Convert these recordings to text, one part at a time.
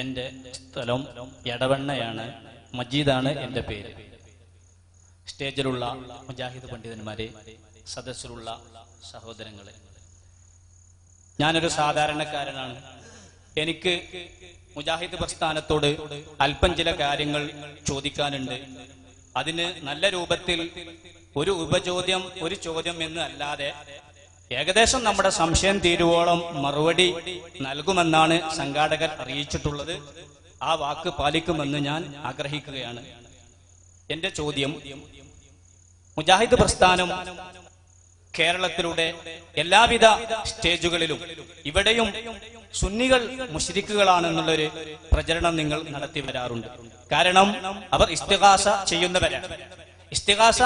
എന്റെ സ്ഥലം എടവണ്ണയാണ്. മജീദാണ് എന്റെ പേര്. സ്റ്റേജിലുള്ള മുജാഹിദ് പണ്ഡിതന്മാരെ സദസ്സിലുള്ള സഹോദരങ്ങളെ. ഞാനൊരു സാധാരണക്കാരനാണ്. എനിക്ക് മുജാഹിദ് പ്രസ്ഥാനത്തോട് അല്പം ചില കാര്യങ്ങൾ ചോദിക്കാനുണ്ട്. അതിന് നല്ല രൂപത്തിൽ ഒരു ഉപചോദ്യം ഒരു ചോദ്യം എന്ന് അല്ലാതെ ഏകദേശം നമ്മുടെ സംശയം തീരുവോളം മറുപടി നൽകുമെന്നാണ് സംഘാടകർ അറിയിച്ചിട്ടുള്ളത്. ആ വാക്ക് പാലിക്കുമെന്ന് ഞാൻ ആഗ്രഹിക്കുകയാണ്. എന്റെ ചോദ്യം മുജാഹിദ് പ്രസ്ഥാനം കേരളത്തിലൂടെ എല്ലാവിധ സ്റ്റേജുകളിലും ഇവിടെയും സുന്നികൾ മുഷരിക്കുകളാണെന്നുള്ളൊരു പ്രചരണം നിങ്ങൾ നടത്തി വരാറുണ്ട്. കാരണം അവർ ഇസ്തിഹാസ ചെയ്യുന്നവരാണ്. ഇസ്തിഹാസ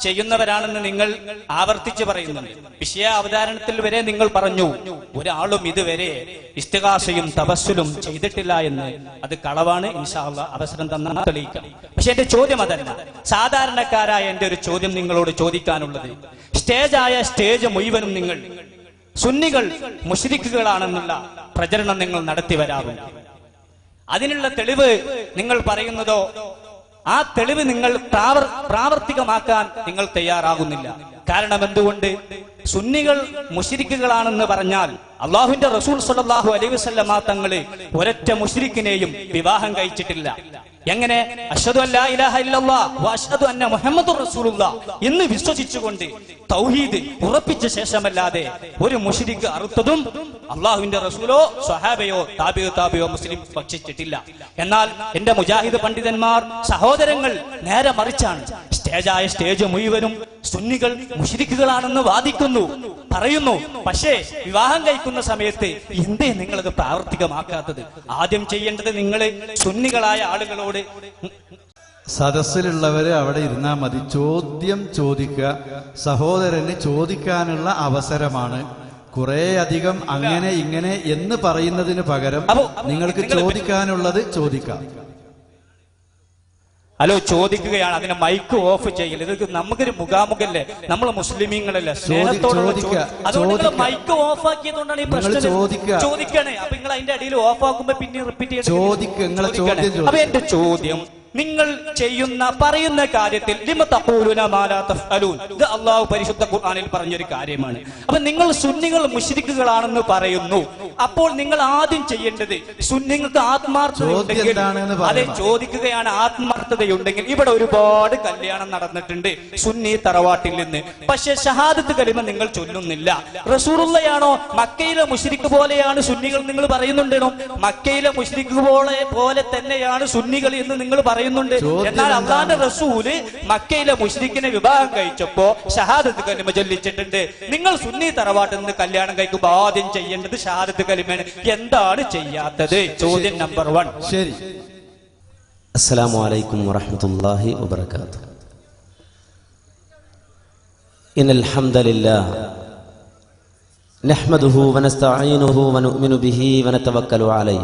ചെയ്യുന്നവരാണെന്ന് നിങ്ങൾ ആവർത്തിച്ച് പറയുന്നുണ്ട് വിഷയ അവതാരണത്തിൽ വരെ നിങ്ങൾ പറഞ്ഞു ഒരാളും ഇതുവരെ ഇസ്തിഹാസയും തപസ്സിലും ചെയ്തിട്ടില്ല എന്ന് അത് കളവാണ്. ഇൻഷാള്ള അവസരം തന്ന തെളിയിക്കാം. പക്ഷെ എന്റെ ചോദ്യം അതല്ല. സാധാരണക്കാരായ എന്റെ ഒരു ചോദ്യം നിങ്ങളോട് ചോദിക്കാനുള്ളത്. സ്റ്റേജായ സ്റ്റേജ് മുഴുവനും നിങ്ങൾ സുന്നികൾ മുഷരിക്കുകളാണെന്നുള്ള പ്രചരണം നിങ്ങൾ നടത്തി വരാറുണ്ട്. അതിനുള്ള തെളിവ് നിങ്ങൾ പറയുന്നതോ ആ തെളിവ് നിങ്ങൾ പ്രാവർത്തികമാക്കാൻ നിങ്ങൾ തയ്യാറാകുന്നില്ല. കാരണം എന്തുകൊണ്ട്? സുന്നികൾ മുഷിരിക്കുകളാണെന്ന് പറഞ്ഞാൽ അള്ളാഹുവിന്റെ റസൂൽ സല്ലല്ലാഹു അലൈഹി വസല്ലമ തങ്ങൾ ഒരൊറ്റ മുഷിരിക്കിനെയും വിവാഹം കഴിച്ചിട്ടില്ല. എങ്ങനെ? അഷ്ഹദു അല്ലാ ഇലാഹ ഇല്ലല്ലാഹ് വ അഷ്ഹദു അന്ന മുഹമ്മദുർ റസൂലുള്ള എന്ന് വിശ്വസിച്ചുകൊണ്ട് തൗഹീദ് ഉറപ്പിച്ച ശേഷമല്ലാതെ ഒരു മുഷിരിക്ക് അറുത്തതും അള്ളാഹുവിന്റെ റസൂലോ സ്വഹാബയോ താബിയോ താബിയോ മുസ്ലിം ഭക്ഷിച്ചിട്ടില്ല. എന്നാൽ എന്റെ മുജാഹിദ് പണ്ഡിതന്മാർ സഹോദരങ്ങൾ നേരെ മറിച്ചാണ്. സ്റ്റേജായ സ്റ്റേജ് മുഴുവനും സുന്നികൾ മുഷിരിക്കുകളാണെന്ന് വാദിക്കുന്നു പറയുന്നു. പക്ഷേ വിവാഹം കഴിക്കുന്ന സമയത്ത് എന്തേ നിങ്ങളത് പ്രാവർത്തികമാക്കാത്തത്? ആദ്യം ചെയ്യേണ്ടത് നിങ്ങൾ സുന്നികളായ ആളുകളോട് സദസ്സിലുള്ളവര് അവിടെ ഇരുന്നാൽ മതി. ചോദ്യം ചോദിക്കുക. സഹോദരന് ചോദിക്കാനുള്ള അവസരമാണ്. കുറെ അധികം അങ്ങനെ ഇങ്ങനെ എന്ന് പറയുന്നതിന് പകരം നിങ്ങൾക്ക് നിങ്ങൾ- ചോദിക്കാനുള്ളത് ചോദിക്കാം. ഹലോ ചോദിക്കുകയാണ്. അതിനെ മൈക്ക് ഓഫ് ചെയ്യൽ ഇത് നമുക്കൊരു മുഖാമുഖല്ലേ? നമ്മൾ മുസ്ലിമീങ്ങളല്ലേ? മൈക്ക് ഓഫ് ആക്കിയതുകൊണ്ടാണ് ഈ പ്രശ്നം. ചോദിക്കണേ. അപ്പൊ നിങ്ങൾ അതിന്റെ അടിയിൽ ഓഫ് ആക്കുമ്പോ പിന്നെ റിപ്പീറ്റ് ചെയ്യണം ചോദിക്കുക. അപ്പൊ എന്റെ ചോദ്യം നിങ്ങൾ ചെയ്യുന്ന പറയുന്ന കാര്യത്തിൽ ഇത് അള്ളാഹു പരിശുദ്ധ ഖുർആാനിൽ പറഞ്ഞൊരു കാര്യമാണ്. അപ്പൊ നിങ്ങൾ സുന്നികൾ മുശ്രിക്കുകളാണെന്ന് പറയുന്നു. അപ്പോൾ നിങ്ങൾ ആദ്യം ചെയ്യേണ്ടത് സുന്നിങ്ങൾക്ക് ആത്മാർത്ഥത ചോദ്യം ഉണ്ടെങ്കിൽ എന്താണെന്ന് അതെ ചോദിക്കുകയാണ് ആത്മാർത്ഥതയുണ്ടെങ്കിൽ ഇവിടെ ഒരുപാട് കല്യാണം നടന്നിട്ടുണ്ട് സുന്നി തറവാട്ടിൽ നിന്ന്. പക്ഷെ ഷഹാദത്ത് കലിമ നിങ്ങൾ ചൊല്ലുന്നില്ല. റസൂറുള്ളയാണോ മക്കയിലെ മുഷിരിക്ക് പോലെയാണ് സുന്നികൾ നിങ്ങൾ പറയുന്നുണ്ടോ മക്കയിലെ മുഷിരിക്ക് പോലെ പോലെ തന്നെയാണ് സുന്നികൾ എന്ന് നിങ്ങൾ പറയുന്നുണ്ട് ചോദ്യം എന്നാൽ എന്താണ്? അള്ളാന്റെ റസൂല് മക്കയിലെ മുഷ്രിക്കിനെ വിവാഹം കഴിച്ചപ്പോ ഷഹാദത്ത് കലിമ ചൊല്ലിച്ചിട്ടുണ്ട് നിങ്ങൾ സുന്നി തറവാട്ടിൽ നിന്ന് കല്യാണം കഴിക്കുമ്പോൾ ആദ്യം ചെയ്യേണ്ടത് ഷഹാദത്ത് കലിമയാണ് എന്താണ് ചെയ്യാത്തത് ചോദ്യം നമ്പർ വൺ ശരി السلام عليكم ورحمة الله وبركاته إن الحمد لله نحمده ونستعينه ونؤمن به ونتوكل عليه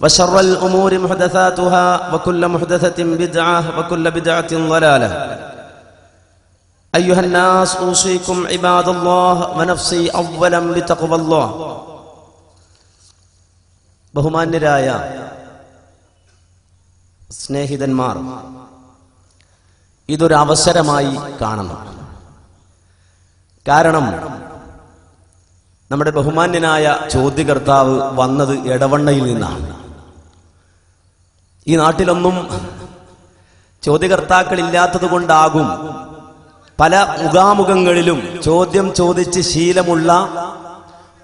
وشر الامور محدثاتها وكل محدثه بدعه وكل بدعه ضلاله ايها الناس اوصيكم عباد الله ونفسي اولا بتقوى الله ബഹുമാന്യരായ സ്നേഹിതന്മാർ ഇതൊരു അവസരമായി കാണണം കാരണം നമ്മുടെ ബഹുമാന്യനായ ചോദ്യകർത്താവ് വന്നത് എടവണ്ണയിൽ നിന്നാണ് ഈ നാട്ടിലൊന്നും ചോദ്യകർത്താക്കളില്ലാത്തത് കൊണ്ടാകും പല മുഖാമുഖങ്ങളിലും ചോദ്യം ചോദിച്ച് ശീലമുള്ള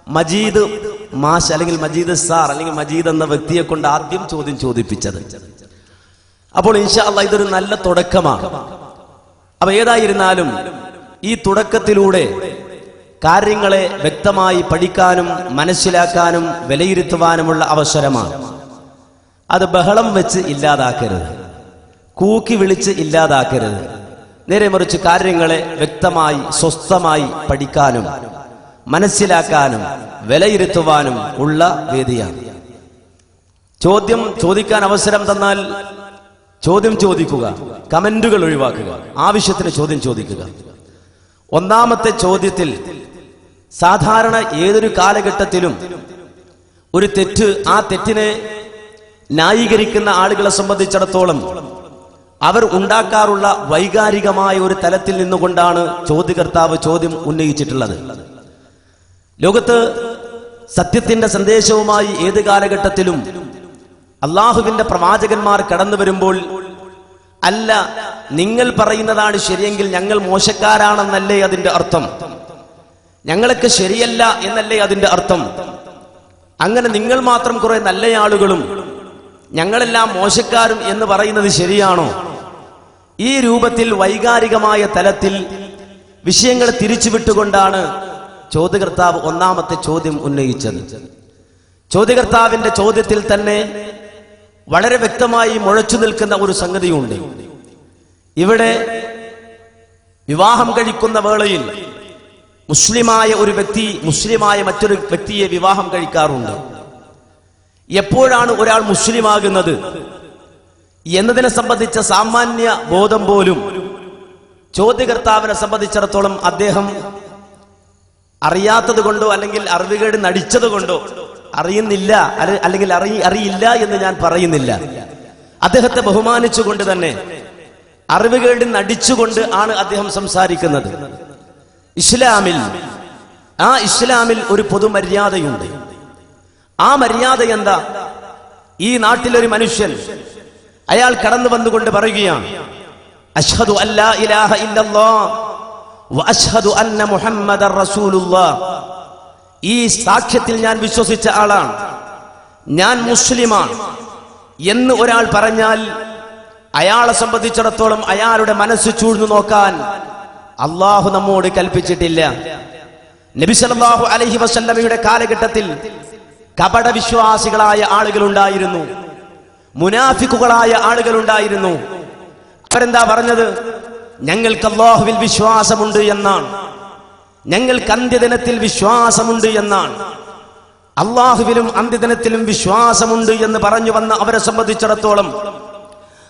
മജീദ് മാഷ് അല്ലെങ്കിൽ മജീദ് സാർ അല്ലെങ്കിൽ മജീദ് എന്ന വ്യക്തിയെ കൊണ്ട് ആദ്യം ചോദ്യം ചോദിപ്പിച്ചത്. അപ്പോൾ ഇൻഷാ അള്ളാ ഇതൊരു നല്ല തുടക്കമാണ്. അപ്പൊ ഏതായിരുന്നാലും ഈ തുടക്കത്തിലൂടെ കാര്യങ്ങളെ വ്യക്തമായി പഠിക്കാനും മനസ്സിലാക്കാനും വിലയിരുത്തുവാനുമുള്ള അവസരമാണ്. അത് ബഹളം വെച്ച് ഇല്ലാതാക്കരുത്. കൂക്കി വിളിച്ച് ഇല്ലാതാക്കരുത്. നേരെ മറിച്ച് കാര്യങ്ങളെ വ്യക്തമായി സ്വസ്ഥമായി പഠിക്കാനും മനസ്സിലാക്കാനും വിലയിരുത്തുവാനും ഉള്ള വേദിയാണ്. ചോദ്യം ചോദിക്കാൻ അവസരം തന്നാൽ ചോദ്യം ചോദിക്കുക കമന്റുകൾ ഒഴിവാക്കുക ആവശ്യത്തിന് ചോദ്യം ചോദിക്കുക. ഒന്നാമത്തെ ചോദ്യത്തിൽ സാധാരണ ഏതൊരു കാലഘട്ടത്തിലും ഒരു തെറ്റ് ആ തെറ്റിനെ ന്യായീകരിക്കുന്ന ആളുകളെ സംബന്ധിച്ചിടത്തോളം അവർ ഉണ്ടാക്കാറുള്ള വൈകാരികമായ ഒരു തലത്തിൽ നിന്നുകൊണ്ടാണ് ചോദ്യകർത്താവ് ചോദ്യം ഉന്നയിച്ചിട്ടുള്ളത്. ലോകത്ത് സത്യത്തിന്റെ സന്ദേശവുമായി ഏത് കാലഘട്ടത്തിലും അള്ളാഹുവിന്റെ പ്രവാചകന്മാർ കടന്നു വരുമ്പോൾ അല്ല നിങ്ങൾ പറയുന്നതാണ് ശരിയെങ്കിൽ ഞങ്ങൾ മോശക്കാരാണെന്നല്ലേ അതിന്റെ അർത്ഥം. ഞങ്ങൾക്ക് ശരിയല്ല എന്നല്ലേ അതിന്റെ അർത്ഥം. അങ്ങനെ നിങ്ങൾ മാത്രം കുറെ നല്ല ആളുകളും ഞങ്ങളെല്ലാം മോശക്കാരും എന്ന് പറയുന്നത് ശരിയാണോ? ഈ രൂപത്തിൽ വൈകാരികമായ തലത്തിൽ വിഷയങ്ങൾ തിരിച്ചുവിട്ടുകൊണ്ടാണ് ചോദ്യകർത്താവ് ഒന്നാമത്തെ ചോദ്യം ഉന്നയിച്ചത്. ചോദ്യകർത്താവിന്റെ ചോദ്യത്തിൽ തന്നെ വളരെ വ്യക്തമായി മുഴച്ചു നിൽക്കുന്ന ഒരു സംഗതിയുണ്ട്. ഇവിടെ വിവാഹം കഴിക്കുന്ന വേളയിൽ മുസ്ലിമായ ഒരു വ്യക്തി മുസ്ലിമായ മറ്റൊരു വ്യക്തിയെ വിവാഹം കഴിക്കാറുണ്ട്. എപ്പോഴാണ് ഒരാൾ മുസ്ലിമാകുന്നത്? എന്നതിനെ സംബന്ധിച്ച സാമാന്യ ബോധം പോലും ചോദ്യകർത്താവിനെ സംബന്ധിച്ചിടത്തോളം അദ്ദേഹം അറിയാത്തത് കൊണ്ടോ അല്ലെങ്കിൽ അറിവുകേട് നടിച്ചത് കൊണ്ടോ അറിയുന്നില്ല. അല്ലെ- അല്ലെങ്കിൽ അറി അറിയില്ല എന്ന് ഞാൻ പറയുന്നില്ല. അദ്ദേഹത്തെ ബഹുമാനിച്ചുകൊണ്ട് തന്നെ അറിവുകേട് നടിച്ചുകൊണ്ട് ആണ് അദ്ദേഹം സംസാരിക്കുന്നത്. ഇസ്ലാമിൽ ആ ഇസ്ലാമിൽ ഒരു പൊതുമര്യാദയുണ്ട്. ആ മര്യാദ എന്താ? ഈ നാട്ടിലൊരു മനുഷ്യൻ അയാൾ കടന്നു വന്നുകൊണ്ട് പറയുകയാണ് അഷ്ഹദു അല്ലാ ഇലാഹ ഇല്ലല്ലാഹ് വ അഷ്ഹദു അന്ന മുഹമ്മദർ റസൂലുള്ളാ. ഈ സാക്ഷ്യത്തിൽ ഞാൻ വിശ്വസിച്ച ആളാണ്. ഞാൻ മുസ്ലിമാണ് എന്ന് ഒരാൾ പറഞ്ഞാൽ അയാളെ സംബന്ധിച്ചിടത്തോളം അയാളുടെ മനസ്സ് ചൂഴ്ന്നു നോക്കാൻ അള്ളാഹു നമ്മോട് കൽപ്പിച്ചിട്ടില്ല. നബി സല്ലല്ലാഹു അലൈഹി വസല്ലമയുടെ കാലഘട്ടത്തിൽ കപട വിശ്വാസികളായ ആളുകളുണ്ടായിരുന്നു. മുനാഫിക്കുകളായ ആളുകളുണ്ടായിരുന്നു. അവരെന്താ പറഞ്ഞത്? ഞങ്ങൾക്ക് അള്ളാഹുവിൽ വിശ്വാസമുണ്ട് എന്നാണ്. ഞങ്ങൾക്ക് അന്ത്യദിനത്തിൽ വിശ്വാസമുണ്ട് എന്നാണ്. അള്ളാഹുവിലും അന്ത്യദിനത്തിലും വിശ്വാസമുണ്ട് എന്ന് പറഞ്ഞു വന്ന അവരെ സംബന്ധിച്ചിടത്തോളം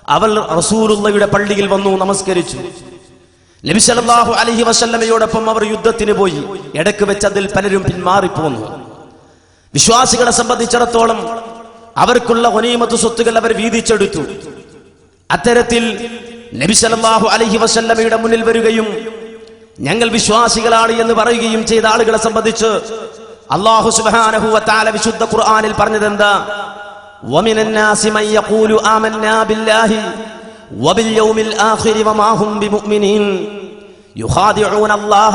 അവൾ റസൂലുള്ളയുടെ പള്ളിയിൽ വന്നു നമസ്കരിച്ചു. നബി അലഹി വസല്ലമയോടൊപ്പം അവർ യുദ്ധത്തിന് പോയി. ഇടയ്ക്ക് വെച്ച് അതിൽ പലരും പിന്മാറിപ്പോന്നു. വിശ്വാസികളെ സംബന്ധിച്ചിടത്തോളം അവർക്കുള്ള ഒനീമത്ത് സ്വത്തുകൾ അവർ വീതിച്ചെടുത്തു അത്തരത്തിൽ നബി സല്ലല്ലാഹു അലൈഹി വസല്ലമയുടെ മുന്നിൽ വരികയും ഞങ്ങൾ വിശ്വാസികളാണ് എന്ന് പറയുകയും ചെയ്ത ആളുകളെ സംബന്ധിച്ച് അള്ളാഹു സുബ്ഹാനഹു വതആല വിശുദ്ധ ഖുർആനിൽ പറഞ്ഞത് എന്താ ومن الناس من يقول آمنا بالله وباليوم الآخر وما هم بمؤمنين يخادعون الله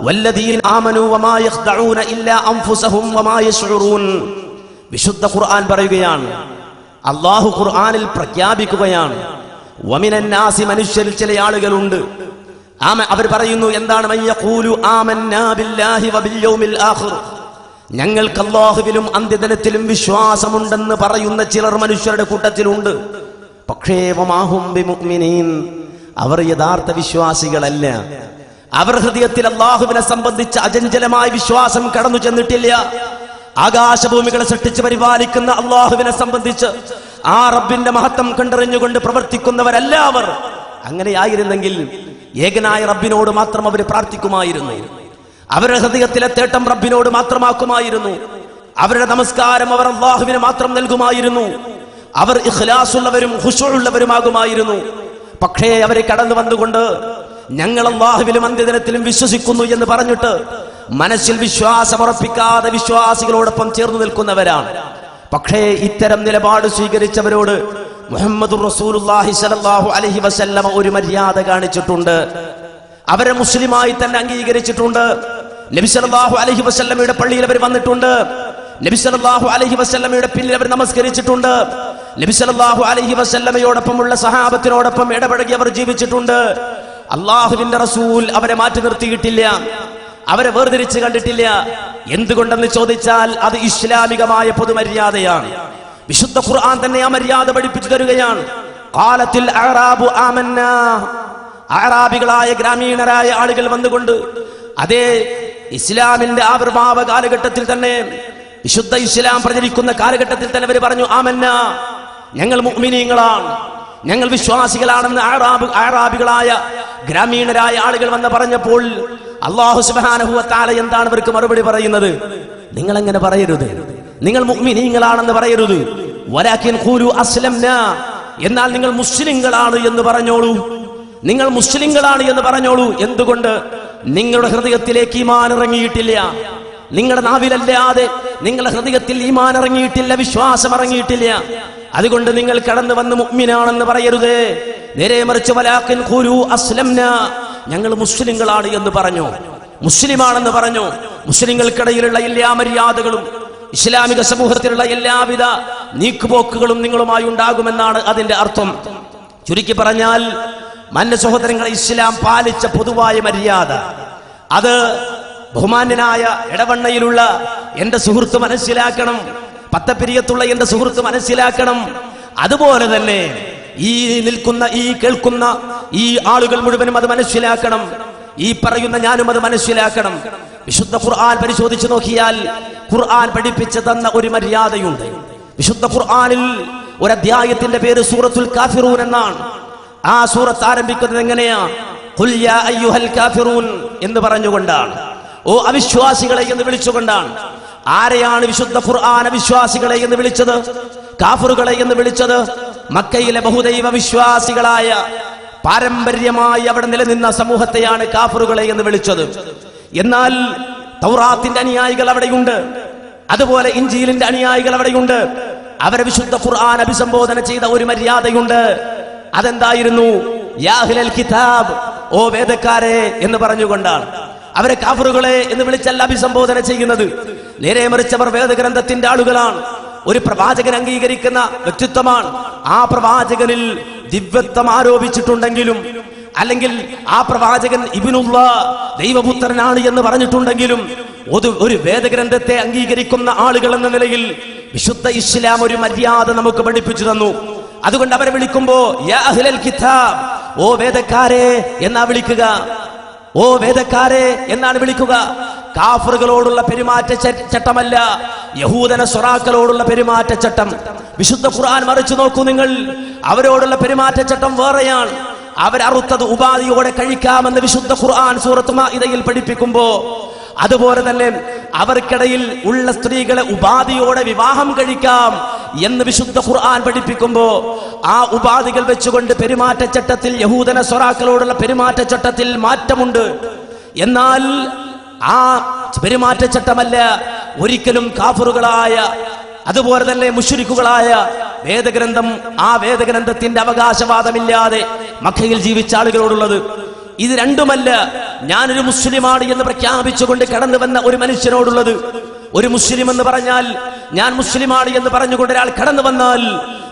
വല്ലദീൻ ആമനു വമാ യഖ്ദഊന ഇല്ലാ അൻഫുസഹും വമാ യശ്ഉറൂൻ വിശുദ്ധ ഖുർആൻ പറയുകയാണ്. അള്ളാഹു ഖുർആനിൽ പ്രഖ്യാപിക്കുകയാണ്. വമിനന്നാസി മനുഷ്യരിൽ ചില ആളുകളുണ്ട്. ആമ അവർ പറയുന്നു എന്താണ്? മയ്യഖൂലു ആമന്നാ ബില്ലാഹി വബിൽ യൗമിൽ ആഖിർ. ഞങ്ങൾക്ക് അള്ളാഹുവിലും അന്ത്യദിനത്തിലും വിശ്വാസമുണ്ടെന്ന് പറയുന്ന ചിലർ മനുഷ്യരുടെ കൂട്ടത്തിലുണ്ട്. പക്ഷേ അവർ യഥാർത്ഥ വിശ്വാസികളല്ല. അവർ ഹൃദയത്തിൽ അള്ളാഹുവിനെ സംബന്ധിച്ച് അചഞ്ചലമായ വിശ്വാസം കടന്നു ചെന്നിട്ടില്ല. ആകാശഭൂമികളെ സൃഷ്ടിച്ച് പരിപാലിക്കുന്ന അള്ളാഹുവിനെ സംബന്ധിച്ച് ആ റബ്ബിന്റെ മഹത്വം കണ്ടറിഞ്ഞുകൊണ്ട് പ്രവർത്തിക്കുന്നവരല്ല അവർ അങ്ങനെയായിരുന്നെങ്കിൽ ഏകനായ റബ്ബിനോട് മാത്രം അവർ പ്രാർത്ഥിക്കുമായിരുന്നു. അവരുടെ ഹൃദയത്തിലെ തേട്ടം റബ്ബിനോട് മാത്രമാക്കുമായിരുന്നു. അവരുടെ നമസ്കാരം അവർ അള്ളാഹുവിന് മാത്രം നൽകുമായിരുന്നു. അവർ ഇഖ്ലാസുള്ളവരും ഹുഷുള്ളവരുമാകുമായിരുന്നു പക്ഷേ അവരെ കടന്നു വന്നുകൊണ്ട് ഞങ്ങൾ അള്ളാഹുവിലും അന്ത്യദിനത്തിലും വിശ്വസിക്കുന്നു എന്ന് പറഞ്ഞിട്ട് മനസ്സിൽ വിശ്വാസമുറപ്പിക്കാതെ വിശ്വാസികളോടൊപ്പം ചേർന്നു നിൽക്കുന്നവരാണ്. പക്ഷേ ഇത്തരം നിലപാട് സ്വീകരിച്ചവരോട് മുഹമ്മദ് അലൈഹി വസല്ലമ ഒരു മര്യാദ കാണിച്ചിട്ടുണ്ട്. അവരെ മുസ്ലിമായി തന്നെ അംഗീകരിച്ചിട്ടുണ്ട്. നബി അലൈഹി വസല്ലമയുടെ പള്ളിയിൽ അവർ വന്നിട്ടുണ്ട്. നബി അലഹി വസ്ല്ലമയുടെ പിന്നിൽ അവർ നമസ്കരിച്ചിട്ടുണ്ട്. നബിസലാഹു അലഹി വസല്ലമയോടൊപ്പമുള്ള സഹാബത്തിനോടൊപ്പം ഇടപഴകി അവർ ജീവിച്ചിട്ടുണ്ട്. അള്ളാഹുവിന്റെ റസൂൽ അവരെ മാറ്റി നിർത്തിയിട്ടില്ല. അവരെ വേർതിരിച്ച് കണ്ടിട്ടില്ല. എന്തുകൊണ്ടെന്ന് ചോദിച്ചാൽ അത് ഇസ്ലാമികമായ പൊതുമര്യാദയാണ്. വിശുദ്ധ ഖുർആൻ തന്നെ ആ മര്യാദ പഠിപ്പിച്ചു തരുകയാണ്. കാലത്തിൽ അറാബു അറാബികളായ ഗ്രാമീണരായ ആളുകൾ വന്നുകൊണ്ട് അതേ ഇസ്ലാമിന്റെ ആവിർഭാവ കാലഘട്ടത്തിൽ തന്നെ വിശുദ്ധ ഇസ്ലാം പ്രചരിക്കുന്ന കാലഘട്ടത്തിൽ തന്നെ അവർ പറഞ്ഞു ആമന്ന. ഞങ്ങൾ മുഅ്മിനീങ്ങളാണ്. ഞങ്ങൾ വിശ്വാസികളാണെന്ന് ആറാബ് ആറാബികളായ ഗ്രാമീണരായ ആളുകൾ വന്ന് പറഞ്ഞപ്പോൾ അള്ളാഹു സുബാനഹുവത്താല എന്താണ് അവർക്ക് മറുപടി പറയുന്നത്? നിങ്ങൾ എങ്ങനെ പറയരുത്? നിങ്ങൾ മുഗ്മിനീങ്ങളാണെന്ന് പറയരുത്. അസ്ലംന. എന്നാൽ നിങ്ങൾ മുസ്ലിങ്ങളാണ് എന്ന് പറഞ്ഞോളൂ. നിങ്ങൾ മുസ്ലിങ്ങളാണ് എന്ന് പറഞ്ഞോളൂ. എന്തുകൊണ്ട്? നിങ്ങളുടെ ഹൃദയത്തിലേക്ക് ഈമാൻ ഇറങ്ങിയിട്ടില്ല. നിങ്ങളുടെ നാവിലല്ലാതെ നിങ്ങളുടെ ഹൃദയത്തിൽ ഈമാൻ ഇറങ്ങിയിട്ടില്ല വിശ്വാസം ഇറങ്ങിയിട്ടില്ല. അതുകൊണ്ട് നിങ്ങൾ കടന്നു വന്ന് മുഗ്മിനാണെന്ന് പറയരുത്. നേരെ മറിച്ച് വലാക്കിൻ കുരു അസ്ലംന. ഞങ്ങൾ മുസ്ലിങ്ങളാണ് എന്ന് പറഞ്ഞു. മുസ്ലിമാണെന്ന് പറഞ്ഞു. മുസ്ലിങ്ങൾക്കിടയിലുള്ള എല്ലാ മര്യാദകളും ഇസ്ലാമിക സമൂഹത്തിലുള്ള എല്ലാവിധ നീക്കുപോക്കുകളും നിങ്ങളുമായി ഉണ്ടാകുമെന്നാണ് അതിന്റെ അർത്ഥം. ചുരുക്കി പറഞ്ഞാൽ മന്ന സഹോദരങ്ങളെ ഇസ്ലാം പാലിച്ച പൊതുവായ മര്യാദ. അത് ബഹുമാന്യനായ ഇടവണ്ണയിലുള്ള എന്റെ സുഹൃത്ത് മനസ്സിലാക്കണം പത്തപ്പിരിയത്തുള്ള എന്റെ സുഹൃത്ത് മനസ്സിലാക്കണം. അതുപോലെ തന്നെ ഈ നിൽക്കുന്ന ഈ കേൾക്കുന്ന ഈ ആളുകൾ മുഴുവനും അത് മനസ്സിലാക്കണം. ഈ പറയുന്ന ഞാനും അത് മനസ്സിലാക്കണം. വിശുദ്ധ ഖുർആൻ പരിശോധിച്ചു നോക്കിയാൽ ഖുർആൻ പഠിപ്പിച്ചു തന്ന ഒരു മര്യാദയുണ്ട്. വിശുദ്ധ ഖുർആനിൽ ഒരു അധ്യായത്തിന്റെ പേര് സൂറത്തുൽ കാഫിറൂൻ എന്നാണ്. ആ സൂറത്ത് ആരംഭിക്കുന്നത് എങ്ങനെയാ? എന്ന് പറഞ്ഞുകൊണ്ടാണ്. ഓ അവിശ്വാസികളെ എന്ന് വിളിച്ചുകൊണ്ടാണ്. ആരെയാണ് വിശുദ്ധ ഖുർആൻ അവിശ്വാസികളെ എന്ന് വിളിച്ചത്? കാഫറുകളെ എന്ന് വിളിച്ചത്? മക്കയിലെ ബഹുദൈവ വിശ്വാസികളായ പാരമ്പര്യമായി അവിടെ നിലനിന്ന സമൂഹത്തെയാണ് കാഫറുകളെ എന്ന് വിളിച്ചത്. എന്നാൽ തൗറാത്തിന്റെ അനുയായികൾ അവിടെയുണ്ട്. അതുപോലെ ഇഞ്ചിയിലിന്റെ അനുയായികൾ അവിടെയുണ്ട്. അവരെ വിശുദ്ധ ഖുർആൻ അഭിസംബോധന ചെയ്ത ഒരു മര്യാദയുണ്ട്. അതെന്തായിരുന്നു? യാഹ്ലൽ കിതാബ്. ഓ വേദക്കാരെ എന്ന് പറഞ്ഞുകൊണ്ടാണ്. അവരെ കാഫറുകളെ എന്ന് വിളിച്ചല്ല അഭിസംബോധന ചെയ്യുന്നത്. നേരെ മറിച്ചവർ വേദഗ്രന്ഥത്തിന്റെ ആളുകളാണ്. ഒരു പ്രവാചകൻ അംഗീകരിക്കുന്ന വ്യക്തിത്വമാണ്. ആ പ്രവാചകനിൽ ദിവ്യത്വം ആരോപിച്ചിട്ടുണ്ടെങ്കിലും അല്ലെങ്കിൽ ആ പ്രവാചകൻ ഇബിനുള്ള ദൈവപുത്രനാണ് എന്ന് പറഞ്ഞിട്ടുണ്ടെങ്കിലും ഒരു വേദഗ്രന്ഥത്തെ അംഗീകരിക്കുന്ന ആളുകൾ എന്ന നിലയിൽ വിശുദ്ധ ഇസ്ലാം ഒരു മര്യാദ നമുക്ക് പഠിപ്പിച്ചു തന്നു. അതുകൊണ്ട് അവരെ വിളിക്കുമ്പോ കിതാബ് ഓ വേദക്കാരെ എന്നാ വിളിക്കുക. ഓ വേദക്കാരെ എന്നാണ് വിളിക്കുക. കാഫറുകളോടുള്ള പെരുമാറ്റ ചട്ടമല്ല യഹൂദന സ്വറാക്കളോടുള്ള പെരുമാറ്റച്ചട്ടം വിശുദ്ധ ഖുർആൻ മറിച്ചു നോക്കൂ നിങ്ങൾ. അവരോടുള്ള പെരുമാറ്റ ചട്ടം വേറെയാണ്. അവരറുത്തത് ഉപാധിയോടെ കഴിക്കാമെന്ന് വിശുദ്ധ ഖുർആൻ സൂറത്ത് ഇതയിൽ പഠിപ്പിക്കുമ്പോ അതുപോലെ തന്നെ അവർക്കിടയിൽ ഉള്ള സ്ത്രീകളെ ഉപാധിയോടെ വിവാഹം കഴിക്കാം എന്ന് വിശുദ്ധ ഖുർആൻ പഠിപ്പിക്കുമ്പോ ആ ഉപാധികൾ വെച്ചുകൊണ്ട് പെരുമാറ്റച്ചട്ടത്തിൽ യഹൂദന സ്വറാക്കളോടുള്ള പെരുമാറ്റച്ചട്ടത്തിൽ മാറ്റമുണ്ട്. എന്നാൽ ആ പെരുമാറ്റച്ചട്ടമല്ല ഒരിക്കലും കാഫറുകളായ അതുപോലെ തന്നെ മുഷുരിക്കുകളായ വേദഗ്രന്ഥം ആ വേദഗ്രന്ഥത്തിന്റെ അവകാശവാദമില്ലാതെ മക്കയിൽ ജീവിച്ച ആളുകളോടുള്ളത്. ഇത് രണ്ടുമല്ല ഞാനൊരു മുസ്ലിമാണ് എന്ന് പ്രഖ്യാപിച്ചുകൊണ്ട് കടന്നു വന്ന ഒരു മനുഷ്യനോടുള്ളത്. ഒരു മുസ്ലിം എന്ന് പറഞ്ഞാൽ ഞാൻ മുസ്ലിമാണ് എന്ന് പറഞ്ഞുകൊണ്ട് ഒരാൾ കടന്നു വന്നാൽ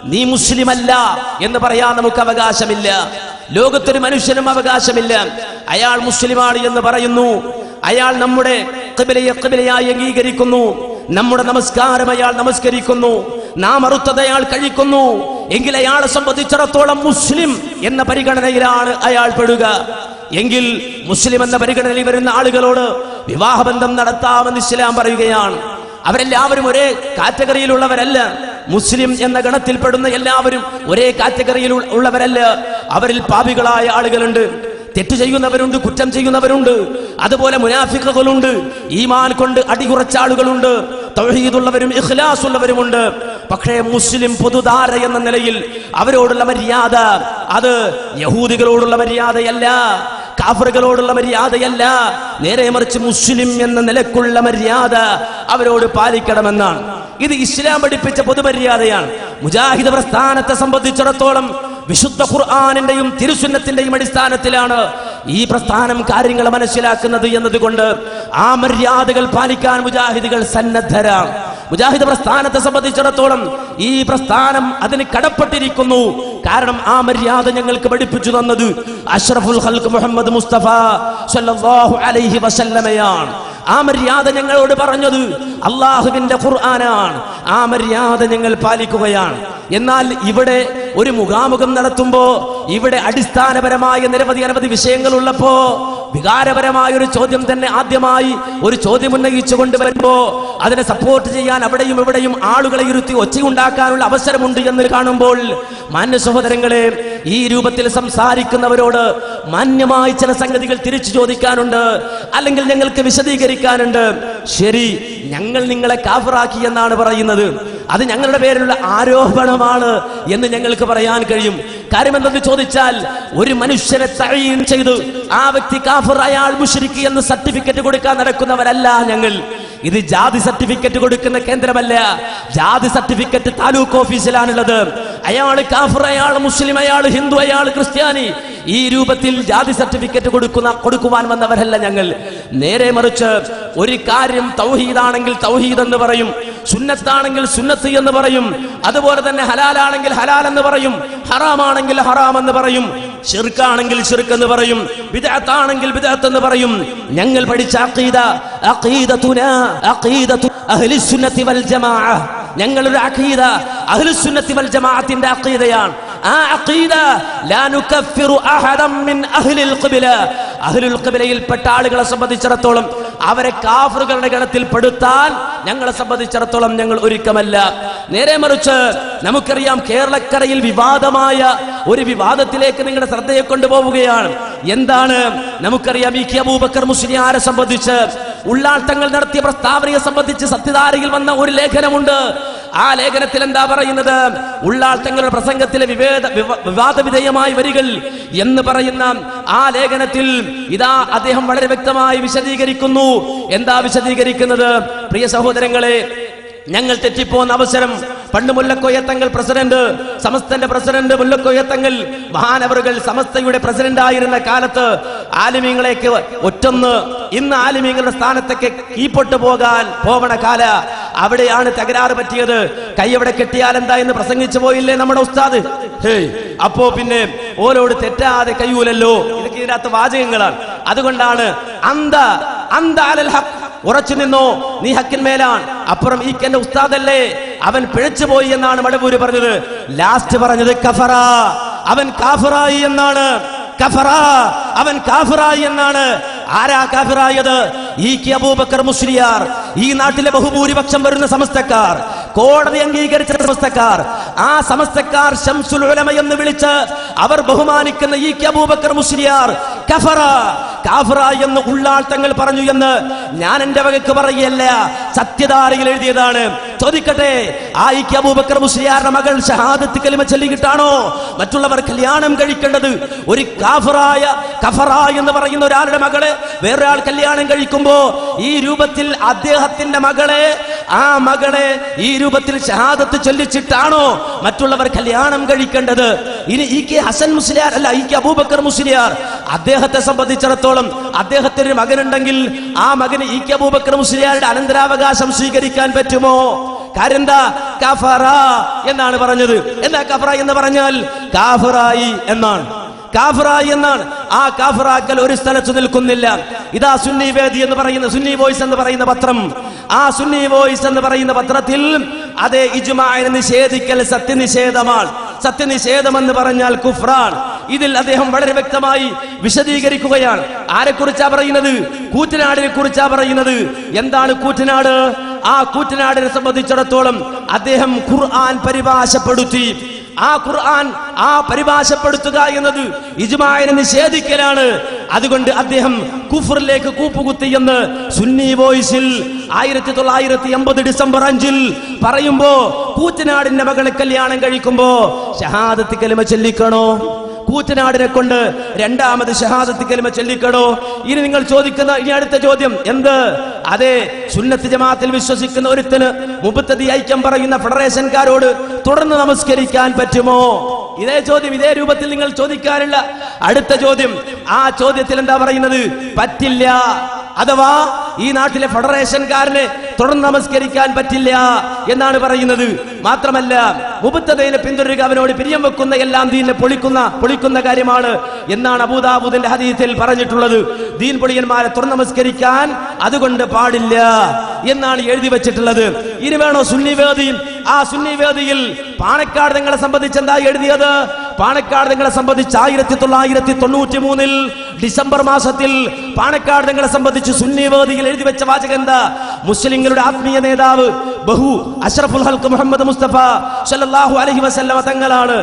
നീ മുസ്ലിമല്ല എന്ന് പറയാൻ നമുക്ക് അവകാശമില്ല. ലോകത്തൊരു മനുഷ്യനും അവകാശമില്ല. അയാൾ മുസ്ലിമാണ് എന്ന് പറയുന്നു. അയാൾ നമ്മുടെ കബിലയെ കബിലയായി അംഗീകരിക്കുന്നു. നമ്മുടെ നമസ്കാരം അയാൾ നമസ്കരിക്കുന്നു. നാം അറുത്തത് അയാൾ കഴിക്കുന്നു. എങ്കിൽ അയാളെ സംബന്ധിച്ചിടത്തോളം മുസ്ലിം എന്ന പരിഗണനയിലാണ് അയാൾ പെടുക. എങ്കിൽ മുസ്ലിം എന്ന പരിഗണനയിൽ വരുന്ന ആളുകളോട് വിവാഹബന്ധം നടത്താമെന്ന് ഇസ്ലാം പറയുകയാണ്. അവരെല്ലാവരും ഒരേ കാറ്റഗറിയിലുള്ളവരല്ല. മുസ്ലിം എന്ന ഗണത്തിൽപ്പെടുന്ന എല്ലാവരും ഒരേ കാറ്റഗറിയിൽ ഉള്ളവരല്ല. അവരിൽ പാപികളായ ആളുകളുണ്ട്. തെറ്റ് ചെയ്യുന്നവരുണ്ട് കുറ്റം ചെയ്യുന്നവരുണ്ട്. അതുപോലെ മുനാഫിക്കുകളുണ്ട് ഈമാൻ കൊണ്ട് അടികുറച്ച ആളുകളുണ്ട്. തൗഹീദുള്ളവരും ഇഖ്ലാസ് ഉള്ളവരുമുണ്ട് പക്ഷേ മുസ്ലിം പൊതുധാര എന്ന നിലയിൽ അവരോടുള്ള മര്യാദ അത് യഹൂദികളോടുള്ള മര്യാദയല്ല. കാഫറുകളോടുള്ള മര്യാദയല്ല. നേരെ മറിച്ച് മുസ്ലിം എന്ന നിലക്കുള്ള മര്യാദ അവരോട് പാലിക്കണമെന്നാണ്. ഇത് ഇസ്ലാം പഠിപ്പിച്ച പൊതുമര്യാദയാണ്. മുജാഹിദ് പ്രസ്ഥാനത്തെ സംബന്ധിച്ചിടത്തോളം വിശുദ്ധ ഖുർആാനിന്റെയും തിരുസുന്നത്തിന്റെയും അടിസ്ഥാനത്തിലാണ് ഈ പ്രസ്ഥാനം കാര്യങ്ങൾ മനസ്സിലാക്കുന്നത് എന്നതുകൊണ്ട് ആ മര്യാദകൾ പാലിക്കാൻ മുജാഹിദുകൾ സന്നദ്ധരാണ്. മുജാഹിദ് പ്രസ്ഥാനത്തെ സംബന്ധിച്ചിടത്തോളം ഈ പ്രസ്ഥാനം അതിന് കടപ്പെട്ടിരിക്കുന്നു. കാരണം ആ മര്യാദ ഞങ്ങൾക്ക് പഠിപ്പിച്ചു തന്നത് അഷ്റഫുൽ ഹൽക്ക് മുഹമ്മദ് മുസ്തഫ സല്ലല്ലാഹു അലൈഹി വസല്ലമയാണ്. ആ മര്യാദ ഞങ്ങളോട് പറഞ്ഞത് അള്ളാഹുവിന്റെ ഖുർആനാണ്. ആ മര്യാദ ഞങ്ങൾ പാലിക്കുകയാണ്. എന്നാൽ ഇവിടെ ഒരു മുഖാമുഖം നടത്തുമ്പോൾ ഇവിടെ അടിസ്ഥാനപരമായ നിരവധി അനവധി വിഷയങ്ങൾ ഉള്ളപ്പോ വികാരപരമായ ഒരു ചോദ്യം തന്നെ ആദ്യമായി ഒരു ചോദ്യം ഉന്നയിച്ചു കൊണ്ടുവരുമ്പോ അതിനെ സപ്പോർട്ട് ചെയ്യാൻ അവിടെയും ഇവിടെയും ആളുകളെ ഇരുത്തി ഒച്ചയുണ്ടാക്കാനുള്ള അവസരമുണ്ട് എന്ന് കാണുമ്പോൾ മാന്യ സഹോദരങ്ങളെ ഈ രൂപത്തിൽ സംസാരിക്കുന്നവരോട് മാന്യമായി ചില സംഗതികൾ തിരിച്ചു ചോദിക്കാനുണ്ട് അല്ലെങ്കിൽ ഞങ്ങൾക്ക് വിശദീകരിക്കാനുണ്ട്. ശരി ഞങ്ങൾ നിങ്ങളെ കാഫറാക്കി എന്നാണ് പറയുന്നത്. അത് ഞങ്ങളുടെ പേരിലുള്ള ആരോപണമാണ് എന്ന് ഞങ്ങൾക്ക് പറയാൻ കഴിയും. കാര്യം എന്തെന്ന് ചോദിച്ചാൽ ഒരു മനുഷ്യനെ തഴയും ചെയ്തു. ആ വ്യക്തി കാഫർ അയാൾ മുഷരിക്ക് എന്ന് സർട്ടിഫിക്കറ്റ് കൊടുക്കാൻ നടക്കുന്നവരല്ല ഞങ്ങൾ. ഇത് ജാതി സർട്ടിഫിക്കറ്റ് കൊടുക്കുന്ന കേന്ദ്രമല്ല. ജാതി സർട്ടിഫിക്കറ്റ് താലൂക്ക് ഓഫീസിലാണുള്ളത്. അയാൾ കാഫർ അയാൾ മുസ്ലിം അയാൾ ഹിന്ദു അയാൾ ക്രിസ്ത്യാനി. ഈ രൂപത്തിൽ ജാതി സർട്ടിഫിക്കറ്റ് കൊടുക്കുന്ന കൊടുക്കുവാൻ വന്നവരല്ല ഞങ്ങൾ. നേരെ മറിച്ച് ഒരു കാര്യം തൗഹീദാണെങ്കിൽ തൗഹീദ് എന്ന് പറയും. സുന്നത്താണെങ്കിൽ സുന്നത്ത് എന്ന് പറയും. അതുപോലെ തന്നെ ഹലാലാണെങ്കിൽ ഹലാൽ എന്ന് പറയും. ഹറാമാണെങ്കിൽ ഹറാം എന്ന് പറയും. ഷിർക്കാണെങ്കിൽ ഷിർക്ക് എന്ന് പറയും. വിദഗ്ധാണെങ്കിൽ വിദഗ്ധ എന്ന് പറയും. ഞങ്ങൾ പഠിച്ച അഖീദ അഖീദതുന അഖീദതു അഹ്ലിസുന്നത്തി വൽ ജമാഅ. ഞങ്ങളുടെ അഖീദ അഹ്ലുസുന്നത്തി വൽ ജമാഅത്തിന്റെ അഖീദയാണ്. ആ അഖീദ ലാ നുകഫിറു അഹദം മിൻ അഹ്ലിൽ ഖിബ്ല. അഹ്ലുൽ ഖിബ്ലയിൽപ്പെട്ട ആളുകളെ സംബന്ധിച്ചിടത്തോളം അവരെ കാഫറുകളുടെ ഗണത്തിൽ പെടുത്താൻ ഞങ്ങളെ സംബന്ധിച്ചിടത്തോളം ഞങ്ങൾ ഒരുക്കമല്ല. നേരെ മറിച്ച് നമുക്കറിയാം കേരളക്കരയിൽ വിവാദമായ ഒരു വിവാദത്തിലേക്ക് നിങ്ങളുടെ ശ്രദ്ധയെ കൊണ്ടുപോവുകയാണ്. എന്താണ്? നമുക്കറിയാം ഈ കെ അബൂബക്കർ മുസ്ലിയാരെ സംബന്ധിച്ച് ഉള്ളാട്ടങ്ങൾ നടത്തിയ പ്രസ്താവനയെ സംബന്ധിച്ച് സത്യധാരയിൽ വന്ന ഒരു ലേഖനമുണ്ട്. ആ ലേഖനത്തിൽ എന്താ പറയുന്നത്? ഉള്ളാൾ തങ്ങളുടെ പ്രസംഗത്തിലെ വിവേദ വിവാദ വിധേയമായ വരികൾ എന്ന് പറയുന്ന ആ ലേഖനത്തിൽ ഇതാ അദ്ദേഹം വളരെ വ്യക്തമായി വിശദീകരിക്കുന്നു. എന്താ വിശദീകരിക്കുന്നത്? പ്രിയ സഹോദരങ്ങളെ ഞങ്ങൾ തെറ്റിപ്പോന്ന അവസരം പണ്ട് മുല്ലക്കൊയ്യത്തങ്ങൾ പ്രസിഡന്റ് സമസ്തന്റെ പ്രസിഡന്റ് മുല്ലക്കൊയ്യത്തങ്ങൾ മഹാനവറുകൾ സമസ്തയുടെ പ്രസിഡന്റ് ആയിരുന്ന കാലത്ത് ആലിമീങ്ങളേക്ക് ഒറ്റൊന്ന് ഇന്ന് ആലിമീങ്ങളുടെ സ്ഥാനത്തേക്ക് കീപ്പൊട്ട് പോകാൻ പോവണ കാല. അവിടെയാണ് തകരാറ് പറ്റിയത്. കൈ എവിടെ കെട്ടിയാൽ എന്താ എന്ന് പ്രസംഗിച്ചു പോയില്ലേ നമ്മുടെ ഉസ്താദ്? അപ്പോ പിന്നെ ഓരോട് തെറ്റാതെ കയ്യൂലല്ലോ? ഇതൊക്കെ ഇതിനകത്ത് വാചകങ്ങളാണ്. അതുകൊണ്ടാണ് അന്ത അന്ത അലൽ ഹഖ് ഉറച്ചു നിന്നോ? നീ ഹക്കിന്മേലാണ് അപ്പുറം ഈ എന്റെ ഉസ്താദല്ലേ? അവൻ പിഴച്ചു പോയി എന്നാണ് മടവൂര് പറഞ്ഞത്. ലാസ്റ്റ് പറഞ്ഞത് കഫറ. അവൻ കാഫറായി എന്നാണ്. കഫറ. അവൻ കാഫറായി എന്നാണ്. ആരാ കാഫിറായത്? ഈ കെ അബൂബക്കർ മുസ്ലിയാർ. ഈ നാട്ടിലെ ബഹുഭൂരിപക്ഷം വരുന്ന സമസ്തക്കാർ. കോടതി അംഗീകരിച്ച സമസ്തക്കാർ. ആ സമസ്തക്കാർ ശംസുൽ ഉലമ എന്ന് വിളിച്ച് അവർ ബഹുമാനിക്കുന്ന ഈ കെ അബൂബക്കർ മുസ്ലിയാർ കഫറ. കാഫറ എന്ന് ഉള്ളാൾ തങ്ങൾ പറഞ്ഞു എന്ന് ഞാൻ എന്റെ വകക്ക് പറയല്ല സത്യധാരയിൽ എഴുതിയതാണ്. ചോദിക്കട്ടെ ആയിക്ക് അബൂബക്കർ മുസ്ലിയാരുടെ മകൾ ഷഹാദത്ത് കലിമ ചൊല്ലിക്കിട്ടാണോ മറ്റുള്ളവർ കല്യാണം കഴിക്കേണ്ടത്? ഒരു കാഫറായ കഫറ എന്ന് പറയുന്ന ഒരാളുടെ മകളെ വേറൊരാൾ കല്യാണം കഴിക്കുമ്പോ ഈ രൂപത്തിൽ അദ്ദേഹത്തിന്റെ മകളെ ആ മകളെ ഈ രൂപത്തിൽ ഷഹാദത്ത് ചൊല്ലിച്ചിട്ടാണോ മറ്റുള്ളവർ കല്യാണം കഴിക്കേണ്ടത്? ഇനി ഈ കെ ഹസൻ മുസ്ലിയാർ അല്ല ഈ കെ അബൂബക്കർ മുസ്ലിയാർ അദ്ദേഹത്തെ സംബന്ധിച്ചിടത്തോളം അദ്ദേഹത്തിന് മകനുണ്ടെങ്കിൽ ആ മകന് ഈ കെ അബൂബക്കർ അനന്തരാവകാശം സ്വീകരിക്കാൻ പറ്റുമോ? കാര്യം കഫറ എന്നാണ് പറഞ്ഞത്. എന്താ കഫറ എന്ന് പറഞ്ഞാൽ കാഫറായി എന്നാണ്. കാഫറായി എന്നാണ്. ആ കാഫറാക്കൽ ഒരു സ്ഥലത്ത് നിൽക്കുന്നില്ല. ഇതാ സുന്നി വേദി എന്ന് പറയുന്ന സുന്നി വോയിസ് എന്ന് പറയുന്ന പത്രം. ആ സുന്നി വോയിസ് എന്ന് പറയുന്ന പത്രത്തിൽ അതേ ഇജുമായ നിഷേധിക്കൽ സത്യനിഷേധമാണ്. സത്യനിഷേധം എന്ന് പറഞ്ഞാൽ കുഫ്രാൻ ഇതിൽ അദ്ദേഹം വളരെ വ്യക്തമായി വിശദീകരിക്കുകയാണ്. ആരെക്കുറിച്ചാ പറയുന്നത്? കൂറ്റനാടിനെ കുറിച്ചാ പറയുന്നത്? എന്താണ് കൂറ്റനാട്? ആ കൂറ്റനാടിനെ സംബന്ധിച്ചിടത്തോളം അദ്ദേഹം ഖുർആൻ പരിഭാഷപ്പെടുത്തി. ആ ഖുർആൻ ആ പരിഭാഷപ്പെടുത്തുക എന്നത് ഇജ്മാനെ നിഷേധിക്കലാണ്. അതുകൊണ്ട് അദ്ദേഹം കുഫറിലേക്ക് കൂപ്പുകുത്തി എന്ന് സുന്നി വോയിസിൽ ആയിരത്തി തൊള്ളായിരത്തി എൺപത് ഡിസംബർ അഞ്ചിൽ പറയുമ്പോ കൂറ്റനാടിന്റെ മകളെ കല്യാണം കഴിക്കുമ്പോ ഷഹാദത്ത് കലിമ ചൊല്ലിക്കണോ? കൂറ്റനാടിനെ കൊണ്ട് രണ്ടാമത് ഷഹാദത്ത് കലിമ ചൊല്ലിക്കടോ. ഇനി നിങ്ങൾ ചോദിക്കുന്ന ഇനി അടുത്ത ചോദ്യം എന്ത്? അതെ സുന്നത്ത് ജമാഅത്തിൽ വിശ്വസിക്കുന്ന ഒരുത്തിന് മുപ്പത്തതി ഐക്യം പറയുന്ന ഫെഡറേഷൻകാരോട് തുടർന്ന് നമസ്കരിക്കാൻ പറ്റുമോ? ഇതേ ചോദ്യം ഇതേ രൂപത്തിൽ നിങ്ങൾ ചോദിക്കാനുള്ള അടുത്ത ചോദ്യം ആ ചോദ്യത്തിൽ എന്താ പറയുന്നത്? പറ്റില്ല. അഥവാ ഈ നാട്ടിലെ ഫെഡറേഷൻകാരന് തുടർന്ന് നമസ്കരിക്കാൻ പറ്റില്ല എന്നാണ് പറയുന്നത്. മാത്രമല്ല മുബത്തതയിനെ പിന്തുടരുക അവനോട് പിരിയം വെക്കുന്ന എല്ലാം ദീനെ പൊളിക്കുന്ന പൊളിക്കുന്ന കാര്യമാണ് എന്നാണ് അബൂദാബുദിന്റെ ഹദീത്തിൽ പറഞ്ഞിട്ടുള്ളത്. ദീൻ പൊളിയന്മാരെ തുറന്ന് നമസ്കരിക്കാൻ അതുകൊണ്ട് പാടില്ല എന്നാണ് എഴുതി വെച്ചിട്ടുള്ളത്. ഇനി വേണോ സുന്നി ആ സുന്നി വേദിയിൽ പാണക്കാട് നിങ്ങളെ സംബന്ധിച്ച് എന്താ എഴുതിയത്? പാണക്കാട് നിങ്ങളെ സംബന്ധിച്ച് ആയിരത്തി തൊള്ളായിരത്തി തൊണ്ണൂറ്റി മൂന്നിൽ ഡിസംബർ മാസത്തിൽ പാണക്കാട് നിങ്ങളെ സംബന്ധിച്ച് സുന്നിവേദിയിൽ എഴുതി വെച്ച വാചകം എന്താ? മുസ്ലിങ്ങളുടെ ആത്മീയ നേതാവ് ബഹു അഷ്റഫുൽ ഹൽക്ക് മുഹമ്മദ് മുസ്തഫ സല്ലല്ലാഹു അലൈഹി വസല്ലമ തങ്ങളാണ്.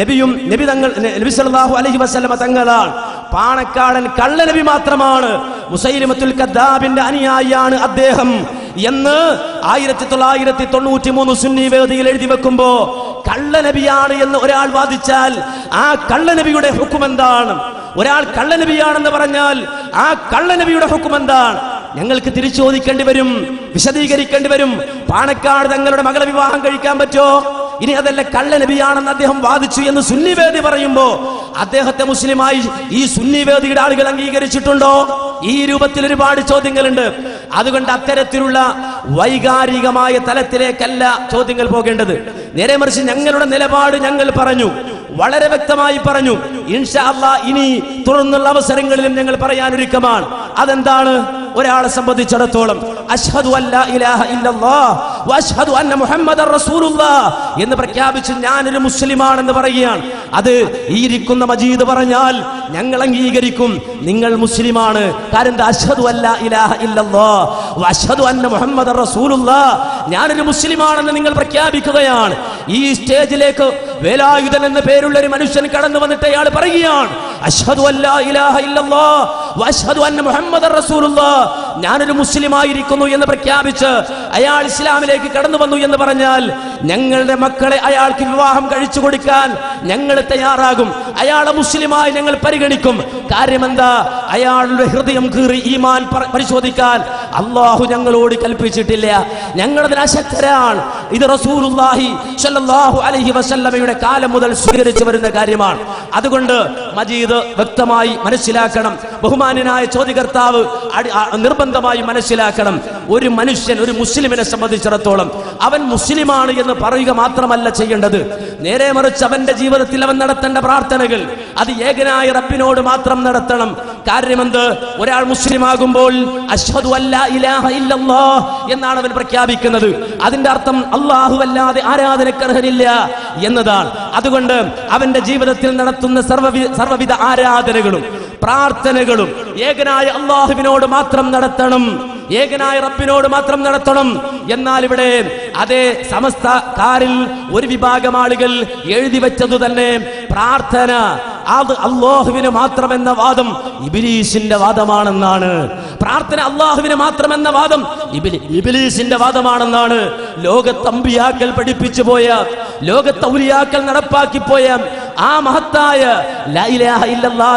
നബിയും നബി തങ്ങൾ നബി സല്ലല്ലാഹു അലൈഹി വസല്ലമ തങ്ങളാണ്. പാണക്കാടൻ കള്ളനബി മാത്രമാണ്. മുസൈലിമത്തുൽ കദ്ദാബിന്റെ അനുയായിയാണ് അദ്ദേഹം. എന്ന് ആയിരത്തി തൊള്ളായിരത്തി തൊണ്ണൂറ്റി മൂന്ന് സുന്നി വേദിയിൽ എഴുതി വെക്കുമ്പോ കള്ളനബിയാണ് എന്ന് ഒരാൾ വാദിച്ചാൽ ആ കള്ളനബിയുടെ ഹുക്കും എന്താണ്? ഒരാൾ കള്ളനബിയാണെന്ന് പറഞ്ഞാൽ ആ കള്ളനബിയുടെ ഹുക്കും എന്താണ്? ഞങ്ങൾക്ക് തിരിച്ചു ചോദിക്കേണ്ടി വരും വിശദീകരിക്കേണ്ടി വരും. പാണക്കാട് തങ്ങളുടെ മകളെ വിവാഹം കഴിക്കാൻ പറ്റോ ഇനി അതല്ല കള്ളനബിയാണെന്ന് അദ്ദേഹം വാദിച്ചു എന്ന് സുന്നിവേദി പറയുമ്പോ അദ്ദേഹത്തെ മുസ്ലിമായി ഈ സുന്നിവേദിയുടെ ആളുകൾ അംഗീകരിച്ചിട്ടുണ്ടോ? ഈ രൂപത്തിൽ ഒരുപാട് ചോദ്യങ്ങളുണ്ട്. അതുകൊണ്ട് അത്തരത്തിലുള്ള വൈകാരികമായ തലത്തിലേക്കല്ല ചോദ്യങ്ങൾ പോകേണ്ടത്. നേരെ മറിച്ച് ഞങ്ങളുടെ നിലപാട് ഞങ്ങൾ പറഞ്ഞു. വളരെ വ്യക്തമായി പറഞ്ഞു. ഇൻഷാ അല്ലാ ഇനി തുടർന്നുള്ള അവസരങ്ങളിലും ഞങ്ങൾ പറയാൻ ഒരുക്കമാണ് അതെന്താണ്? ഒരാളെ സംബന്ധിച്ചിടത്തോളം അഷ്ഹദു അല്ലാ ഇലാഹ ഇല്ലല്ലാഹ് വഅഷ്ഹദു അന്ന മുഹമ്മദർ റസൂലുള്ളാഹ് എന്ന് പ്രഖ്യാപിച്ച് ഞാനൊരു മുസ്ലിമാണെന്ന് പറയുകയാണ്. അത് ഈ ഇരിക്കുന്ന മജീദ് പറഞ്ഞാൽ ഞങ്ങൾ അംഗീകരിക്കും. നിങ്ങൾ മുസ്ലിമാണ്. കാരണം അഷ്ഹദു അല്ലാ ഇലാഹ ഇല്ലല്ലാഹ് വഅഷ്ഹദു അന്ന മുഹമ്മദർ റസൂലുള്ളാഹ്. ഞാനൊരു മുസ്ലിമാണെന്ന് നിങ്ങൾ പ്രഖ്യാപിക്കുകയാണ്. ഈ സ്റ്റേജിലേക്ക് വേലായുധൻ എന്ന പേരുള്ള ഒരു മനുഷ്യൻ കടന്നു വന്നിട്ട് അയാൾ പറയുകയാണ്. അഷ്ഹദു അല്ലാ ഇലാഹ ഇല്ലല്ലാഹ് ഞാനൊരു മുസ്ലിമായിരിക്കുന്നു എന്ന് പ്രഖ്യാപിച്ച് അയാൾ ഇസ്ലാമിലേക്ക് കടന്നു വന്നു എന്ന് പറഞ്ഞാൽ ഞങ്ങളുടെ മക്കളെ അയാൾക്ക് വിവാഹം കഴിച്ചു കൊടുക്കാൻ ഞങ്ങൾ തയ്യാറാകും. അയാളെ മുസ്ലിമായി ഞങ്ങൾ പരിഗണിക്കും. കാര്യമെന്താ? അയാളുടെ ഹൃദയം കീറി ഈമാൻ പരിശോധിക്കാൻ അള്ളാഹു ഞങ്ങളോട് കൽപ്പിച്ചിട്ടില്ല. ഞങ്ങളതിന് അശക്തരാണ്. ഇത് സ്വല്ലല്ലാഹു അലൈഹി വസല്ലമയുടെ കാലം മുതൽ സ്വീകരിച്ചു വരുന്ന കാര്യമാണ്. അതുകൊണ്ട് മജീദ് വ്യക്തമായി മനസ്സിലാക്കണം. ബഹുമാന്യനായ ചോദ്യകർത്താവ് നിർബന്ധമായി മനസ്സിലാക്കണം. ഒരു മനുഷ്യൻ ഒരു മുസ്ലിമിനെ സംബന്ധിച്ചിടത്തോളം അവൻ മുസ്ലിമാണ് എന്ന് പറയുക മാത്രമല്ല ചെയ്യേണ്ടത്. നേരെ മറിച്ച് അവന്റെ ജീവിതത്തിൽ അവൻ നടത്തേണ്ട പ്രാർത്ഥനകൾ അത് ഏകനായ റബ്ബിനോട് മാത്രം നടത്തണം. കാര്യമെന്ത്? ഒരാൾ ഇലാഹ ഇല്ലല്ലാഹ് എന്നാണ് അവൻ പ്രഖ്യാപിക്കുന്നത്. അതിന്റെ അർത്ഥം അള്ളാഹു അല്ലാതെ ആരാധനക്കർഹനില്ല എന്നതാണ്. അതുകൊണ്ട് അവന്റെ ജീവിതത്തിൽ നടത്തുന്ന സർവവിധ സർവവിധ ആരാധനകളും പ്രാർത്ഥനകളും ഏകനായ അള്ളാഹുവിനോട് മാത്രം നടത്തണം ഏകനായ റബ്ബിനോട് മാത്രം നടത്തണം. എന്നാൽ ഇവിടെ അതേ സമസ്തക്കാരിൽ ഒരു വിഭാഗം ആളുകൾ എഴുതി വെച്ചതു തന്നെ പ്രാർത്ഥന. അത് അള്ളാഹുവിന് മാത്രമെന്ന വാദം ഇബിലീസിന്റെ വാദമാണെന്നാണ്. പ്രാർത്ഥന അള്ളാഹുവിന് മാത്രമെന്ന വാദം ഇബിലീഷിന്റെ വാദമാണെന്നാണ്. ലോകത്തമ്പിയാക്കൽ പഠിപ്പിച്ചു പോയ ലോകത്തൗലിയാക്കൽ നടപ്പാക്കി പോയ ആ മഹത്തായ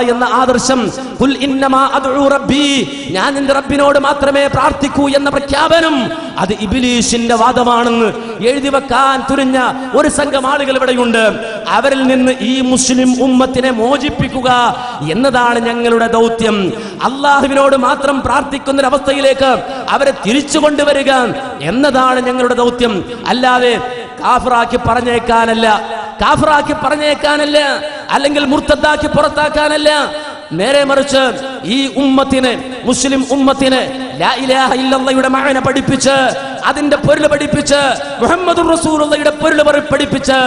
എന്ന ആദർശം ഞാൻ എന്റെ റബ്ബിനോട് മാത്രമേ പ്രാർത്ഥിക്കൂ എന്ന പ്രഖ്യാപനം അത് ഇബിലീഷിന്റെ വാദമാണെന്ന് എഴുതി വെക്കാൻ തുനിഞ്ഞ ഒരു സംഘം ആളുകൾ ഇവിടെയുണ്ട്. അവരിൽ നിന്ന് ഈ മുസ്ലിം ഉമ്മത്തിനെ മോചിപ്പിക്കുക എന്നതാണ് ഞങ്ങളുടെ ദൗത്യം. അള്ളാഹുവിനോട് മാത്രം പ്രാർത്ഥിക്കുന്ന അവസ്ഥയിലേക്ക് അവരെ തിരിച്ചു കൊണ്ടുവരിക എന്നതാണ് ഞങ്ങളുടെ ദൗത്യം. അല്ലാതെ കാഫറാക്കി പറഞ്ഞേക്കാനല്ല. കാഫറാക്കി പറഞ്ഞേക്കാനല്ല അല്ലെങ്കിൽ മുർത്തദ്ദാക്കി പുറത്താക്കാനല്ല. നേരെ മറിച്ച് ഈ ഉമ്മത്തിനെ മുസ്ലിം ഉമ്മത്തിനെ മഅന പഠിപ്പിച്ച് അതിന്റെ പൊരുൾ പഠിപ്പിച്ച് മുഹമ്മദ് റസൂലുള്ളയുടെ പൊരുൾ പഠിപ്പിച്ച്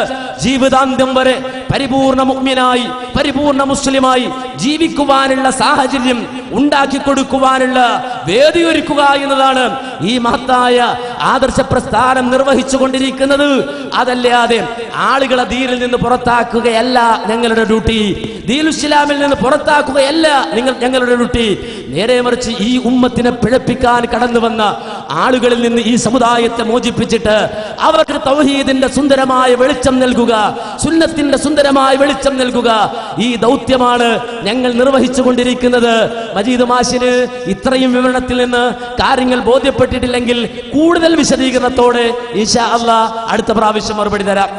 ജീവിതാന്ത്യം വരെ പരിപൂർണ മുഗ്മിനായി പരിപൂർണ മുസ്ലിമായി ജീവിക്കുവാനുള്ള സാഹചര്യം ഉണ്ടാക്കി കൊടുക്കുവാനുള്ള വേദിയൊരുക്കുക എന്നതാണ് ഈ മഹത്തായ ആദർശ പ്രസ്ഥാനം നിർവഹിച്ചു കൊണ്ടിരിക്കുന്നത്. അതല്ലാതെ ആളുകളെ ദീനിൽ നിന്ന് പുറത്താക്കുകയല്ല ഞങ്ങളുടെ ഡ്യൂട്ടി. ദീലുസ്ലാമിൽ നിന്ന് പുറത്താക്കുകയല്ല നിങ്ങൾ ഞങ്ങളുടെ ഡ്യൂട്ടി. നേരെ മറിച്ച് ഈ ഉമ്മത്തിനെ പിഴപ്പിക്കാൻ കടന്നു വന്ന ആളുകളിൽ നിന്ന് ഈ സമുദായത്തെ മോചിപ്പിച്ചിട്ട് അവർക്ക് തൗഹീദിന്റെ സുന്ദരമായ വെളിച്ചം നൽകുക സുന്നത്തിന്റെ സുന്ദരമായ വെളിച്ചം നൽകുക. ഈ ദൗത്യമാണ് ഞങ്ങൾ നിർവഹിച്ചു കൊണ്ടിരിക്കുന്നത് മജീദ് മാഷിന് ഇത്രയും വിവരണത്തിൽ നിന്ന് കാര്യങ്ങൾ ബോധ്യപ്പെട്ടിട്ടില്ലെങ്കിൽ കൂടുതൽ വിശദീകരണത്തോടെ ഈശാ അള്ളാ അടുത്ത പ്രാവശ്യം മറുപടി തരാം.